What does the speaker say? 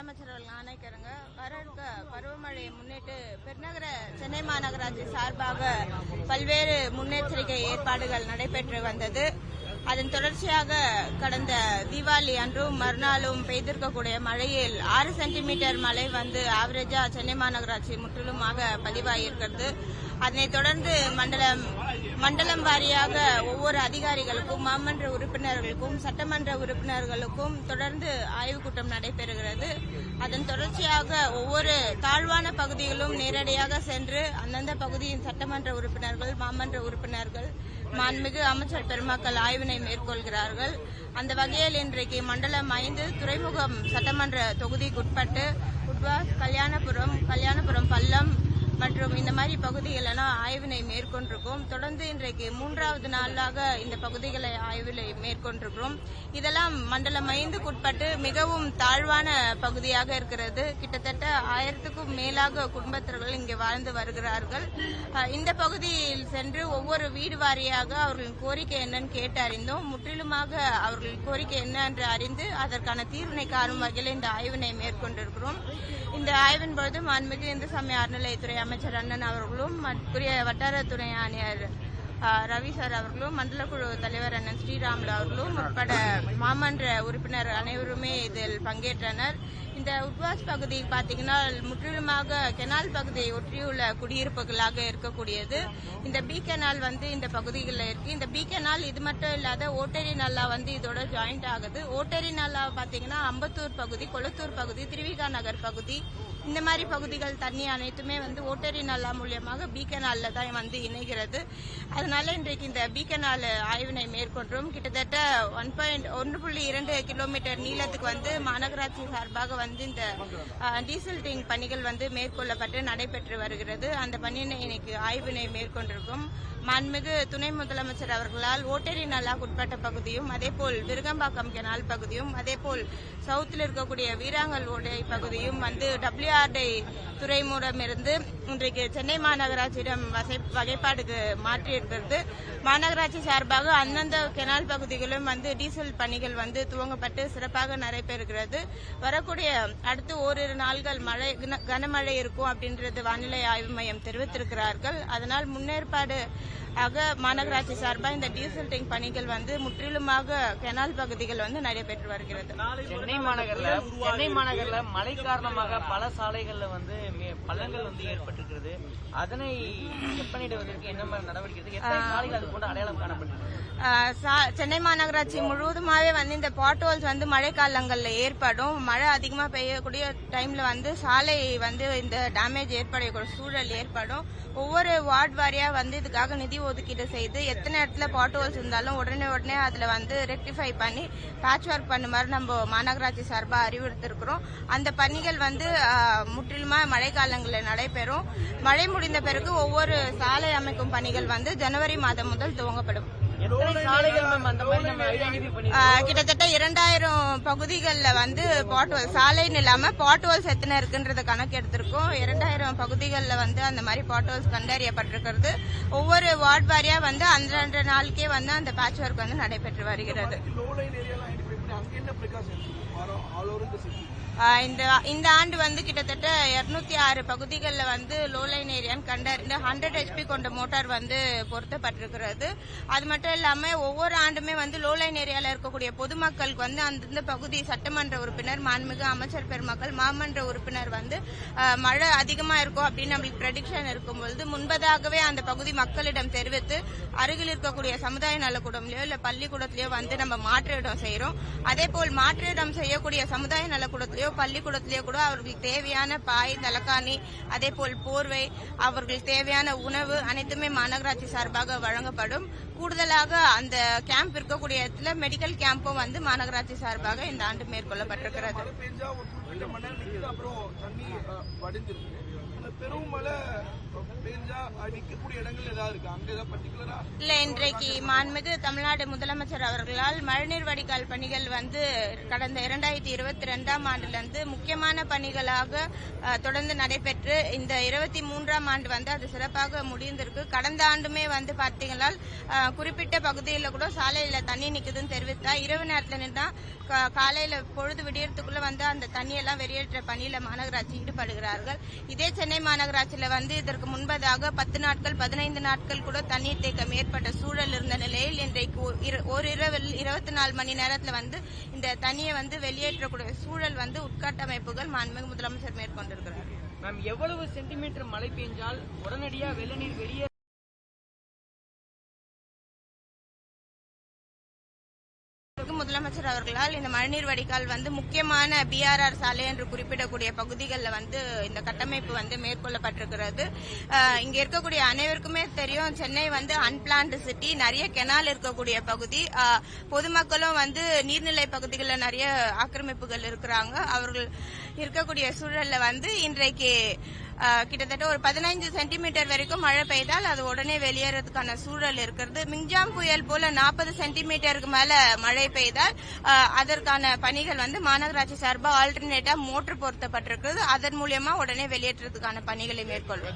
அமைச்சர்கள் ஆணைக்கிறங்க வர இருக்க பருவமழையை முன்னிட்டு பெருநகர சென்னை மாநகராட்சி சார்பாக பல்வேறு முன்னெச்சரிக்கை ஏற்பாடுகள் நடைபெற்று வந்தது. அதன் தொடர்ச்சியாக கடந்த தீபாவளி அன்றும் மறுநாளும் பெய்திருக்கக்கூடிய மழையில் ஆறு சென்டிமீட்டர் மழை வந்து ஆவரேஜா சென்னை மாநகராட்சி முற்றிலுமாக பதிவாகியிருக்கிறது அதனைத் தொடர்ந்து மண்டலம் மண்டலம் வாரியாக ஒவ்வொரு அதிகாரிகளுக்கும் மாமன்ற உறுப்பினர்களுக்கும் சட்டமன்ற உறுப்பினர்களுக்கும் தொடர்ந்து ஆய்வுக் கூட்டம் நடைபெறுகிறது. அதன் தொடர்ச்சியாக ஒவ்வொரு தாழ்வான பகுதிகளும் நேரடியாக சென்று அந்தந்த பகுதியின் சட்டமன்ற உறுப்பினர்கள் மாமன்ற உறுப்பினர்கள் மாண்புமிகு அமைச்சர் பெருமக்கள் ஆய்வினை மேற்கொள்கிறார்கள். அந்த வகையில் இன்றைக்கு மண்டலம் ஐந்து துறைமுகம் சட்டமன்ற தொகுதிக்குட்பட்டு உட்வா கல்யாணபுரம் கல்யாணபுரம் பள்ளம் மற்றும் இந்த மாதிரி பகுதிகளெல்லாம் ஆய்வினை மேற்கொண்டிருக்கோம். தொடர்ந்து இன்றைக்கு மூன்றாவது நாளாக இந்த பகுதிகளை ஆய்வினை மேற்கொண்டிருக்கிறோம். இதெல்லாம் மண்டலம் ஐந்துக்குட்பட்டு மிகவும் தாழ்வான பகுதியாக இருக்கிறது. கிட்டத்தட்ட ஆயிரத்துக்கும் மேலாக குடும்பத்தினர்கள் இங்கே வாழ்ந்து வருகிறார்கள். இந்த பகுதியில் சென்று ஒவ்வொரு வீடு வாரியாக அவர்களின் கோரிக்கை என்னன்னு கேட்டு அறிந்தோம். முற்றிலுமாக அவர்களின் கோரிக்கை என்ன என்று அறிந்து அதற்கான தீர்வினை காணும் வகையில் இந்த ஆய்வினை மேற்கொண்டிருக்கிறோம். இந்த ஆய்வின் பொழுது மாண்புமிகு இந்து சமய அறநிலையத்துறை அமைச்சர் அண்ணன் அவர்களும் மற்குரிய வட்டார துணை ஆணையர் ரவி சார் அவர்களும் மண்டல குழு தலைவர் அண்ணன் ஸ்ரீராமுலு அவர்களும் உட்பட மாமன்ற உறுப்பினர் அனைவருமே இதில் பங்கேற்றனர். இந்த உட்வாஸ் பகுதி பார்த்தீங்கன்னா முற்றிலுமாக கெனால் பகுதியை ஒட்டியுள்ள குடியிருப்புகளாக இருக்கக்கூடியது. இந்த பி கெனால் வந்து இந்த பகுதிகளில் இருக்கு. இந்த பி கெனால் இது மட்டும் இல்லாத ஓட்டரி நல்லா வந்து இதோட ஜாயிண்ட் ஆகுது. ஓட்டரி நல்லா பார்த்தீங்கன்னா அம்பத்தூர் பகுதி கொளத்தூர் பகுதி திருவிகா நகர் பகுதி. இந்த மாதிரி பகுதிகள் தண்ணி அனைத்துமே வந்து ஓட்டரி நல்லா மூலியமாக பீக்கனால்ல தான் வந்து இணைகிறது. அதனால இன்றைக்கு இந்த பீக்கனால் ஆய்வினை மேற்கொண்டோம். கிட்டத்தட்ட ஒன் பாயிண்ட் ஒன்று புள்ளி இரண்டு கிலோமீட்டர் நீளத்துக்கு வந்து மாநகராட்சி சார்பாக வந்து இந்த டீசல் டேங்க் பணிகள் வந்து மேற்கொள்ளப்பட்டு நடைபெற்று வருகிறது. அந்த பணியினை இன்னைக்கு ஆய்வினை மேற்கொண்டிருக்கும் மாண்புமிகு துணை முதலமைச்சர் அவர்களால் ஓட்டேரி நல்லாக்கு உட்பட்ட பகுதியும் அதேபோல் விருகம்பாக்கம் கெனால் பகுதியும் அதேபோல் சவுத்தில் இருக்கக்கூடிய வீராங்கல் ஓடை பகுதியும் வந்து டபிள்யூஆர்டை துறைமுகமிருந்து இன்றைக்கு சென்னை மாநகராட்சியிடம் வசை- வகைப்பாடுக்கு மாற்றியிருக்கிறது மாநகராட்சி சார்பாக அந்தந்த கெனால் பகுதிகளும் வந்து டீசல் பணிகள் வந்து துவங்கப்பட்டு சிறப்பாக நடைபெறுகிறது. வரக்கூடிய அடுத்து ஓரிரு நாள்கள் மழை கன- கனமழை இருக்கும் அப்படின்றது வானிலை ஆய்வு மையம் தெரிவித்திருக்கிறார்கள். அதனால் முன்னேற்பாடு ஆக மாநகராட்சி சார்பாக இந்த டீசல் டேங்க் பணிகள் வந்து முற்றிலுமாக கெனால் பகுதிகள் வந்து நடைபெற்று வருகிறது. சென்னை மாநகரில் சென்னை மாநகரில் மழை காரணமாக பல சாலைகளில் வந்து பள்ளங்கள் வந்து ஏற்பட்டிருக்கிறது. அதனை செப்பனிடுவதற்கு என்ன மாதிரி நடவடிக்கை சென்னை மாநகராட்சி முழுவதுமாவே வந்து இந்த பாட்ஹோல்ஸ் வந்து மழை காலங்கள்ல ஏற்படும். மழை அதிகமா பெய்யக்கூடிய டைம்ல வந்து சாலை வந்து இந்த டேமேஜ் ஏற்படக்கூடிய சூழல் ஏற்படும். ஒவ்வொரு வார்டு வாரியா வந்து இதுக்காக நிதி ஒதுக்கீடு செய்து எத்தனை இடத்துல பாட்ஹோல்ஸ் இருந்தாலும் உடனே உடனே அதுல வந்து ரெக்டிஃபை பண்ணி பேட்ச் ஒர்க் பண்ணுமாறு நம்ம மாநகராட்சி சார்பா அறிவுறுத்திருக்கிறோம். அந்த பணிகள் வந்து முற்றிலுமா மழை காலங்களில் நடைபெறும். மழை முடிந்த பிறகு ஒவ்வொரு சாலை அமைக்கும் பணிகள் வந்து ஜனவரி மாதம் முதல் துவங்கப்படும். கிட்டத்தட்ட இரண்டாயிரம் பகுதிகளில் வந்து பாட்வல் சாலைன்னு இல்லாம பாட்வல்ஸ் எத்தனை இருக்குன்றத கணக்கு எடுத்திருக்கோம். இரண்டாயிரம் பகுதிகளில் வந்து அந்த மாதிரி பாட்வல்ஸ் கண்டறியப்பட்டிருக்கிறது. ஒவ்வொரு வார்டு வாரியா வந்து அன்றன்ற நாளுக்கே வந்து அந்த பேட்ச் ஒர்க் வந்து நடைபெற்று வருகிறது. இந்த இந்த ஆண்டு வந்து கிட்டத்தட்ட 206 ஆறு பகுதிகளில் வந்து லோ லைன் ஏரியான்னு கண்டறிந்து ஹண்ட்ரட் ஹெச்பி கொண்ட மோட்டார் வந்து பொருத்தப்பட்டிருக்கிறது. அது மட்டும் இல்லாம ஒவ்வொரு ஆண்டுமே வந்து லோலைன் ஏரியாவில் ஏரியால இருக்கக்கூடிய பொதுமக்களுக்கு வந்து அந்தந்த பகுதி சட்டமன்ற உறுப்பினர் மாண்புமிகு அமைச்சர் பெருமக்கள் மாமன்ற உறுப்பினர் வந்து மழை அதிகமா இருக்கும் அப்படின்னு நம்மளுக்கு ப்ரெடிக்ஷன் இருக்கும் பொழுது முன்பதாகவே அந்த பகுதி மக்களிடம் தெரிவித்து அருகில் இருக்கக்கூடிய சமுதாய நலக்கூடம்லயோ இல்ல பள்ளிக்கூடத்திலயோ வந்து நம்ம மாற்று இடம் செய்யறோம் அதே போல் மாற்று இடம் செய்யக்கூடிய சமுதாய நலக்கூடத்திலயோ பள்ளிக்கூடத்திலேயோ கூட அவர்களுக்கு தேவையான பாய் தலக்காணி அதே போல் போர்வை அவர்களுக்கு தேவையான உணவு அனைத்துமே மாநகராட்சி சார்பாக வழங்கப்படும். கூடுதலாக அந்த கேம்ப் இருக்கக்கூடிய இடத்துல மெடிக்கல் கேம்பும் வந்து மாநகராட்சி சார்பாக இந்த ஆண்டு மேற்கொள்ளப்பட்டிருக்கிறது. இல்ல இன்றைக்கு மாண்புமிகு தமிழ்நாடு முதலமைச்சர் அவர்களால் மழைநீர் வடிகால் பணிகள் வந்து கடந்த இரண்டாயிரத்தி இருபத்தி ரெண்டாம் ஆண்டிலிருந்து முக்கியமான பணிகளாக தொடர்ந்து நடைபெற்று இந்த இருபத்தி மூன்றாம் ஆண்டு வந்து அது சிறப்பாக முடிந்திருக்கு. கடந்த ஆண்டுமே வந்து பார்த்தீங்கன்னா அஹ், குறிப்பிட்ட பகுதியில் கூட சாலையில தண்ணி நிக்குதுன்னு தெரிவித்தா இரவு நேரத்துல நின்றா காலையில பொழுது விடியறதுக்குள்ள வந்து அந்த தண்ணியெல்லாம் வெளியேற்ற பணியில மாநகராட்சி ஈடுபடுகிறார்கள். இதே சென்னை மாநகராட்சியில வந்து இதற்கு முன்பதாக பத்து நாட்கள் பதினைந்து நாட்கள் கூட தண்ணீர் தேக்கம் ஏற்பட்ட சூழல் இருந்த நிலையில் இன்றைக்கு ஒரு இரவில் இருபத்தி நாலு மணி நேரத்தில் வந்து இந்த தண்ணியை வந்து வெளியேற்றக்கூடிய சூழல் வந்து உட்கட்டமைப்புகள் மாண்புமிகு முதலமைச்சர் மேற்கொண்டிருக்கிறார். மேம் எவ்வளவு சென்டிமீட்டர் மழை பெஞ்சால் உடனடியாக வெள்ள நீர் வெளியே முதலமைச்சர் அவர்களால் இந்த மழைநீர் வடிகால் வந்து முக்கியமான பிஆர்ஆர் சாலை என்று குறிப்பிடக்கூடிய பகுதிகளில் வந்து இந்த கட்டமைப்பு வந்து மேற்கொள்ளப்பட்டிருக்கிறது. இங்க இருக்கக்கூடிய அனைவருக்குமே தெரியும் சென்னை வந்து அன்பிளான்டு சிட்டி நிறைய கெனால் இருக்கக்கூடிய பகுதி. பொதுமக்களும் வந்து நீர்நிலை பகுதிகளில் நிறைய ஆக்கிரமிப்புகள் இருக்கிறாங்க. அவர்கள் இருக்கக்கூடிய சூழல்ல வந்து இன்றைக்கு கிட்டத்தட்ட ஒரு பதினைஞ்சு சென்டிமீட்டர் வரைக்கும் மழை பெய்தால் அது உடனே வெளியேறதுக்கான சூழல் இருக்கிறது. மிங்ஜாம் புயல் போல நாற்பது சென்டிமீட்டருக்கு மேல மழை பெய்தால் அதற்கான பணிகள் வந்து மாநகராட்சி சார்பாக ஆல்டர்னேட்டா மோட்டர் பொருத்தப்பட்டிருக்கிறது. அதன் மூலியமா உடனே வெளியேற்றதுக்கான பணிகளை மேற்கொள்ளும்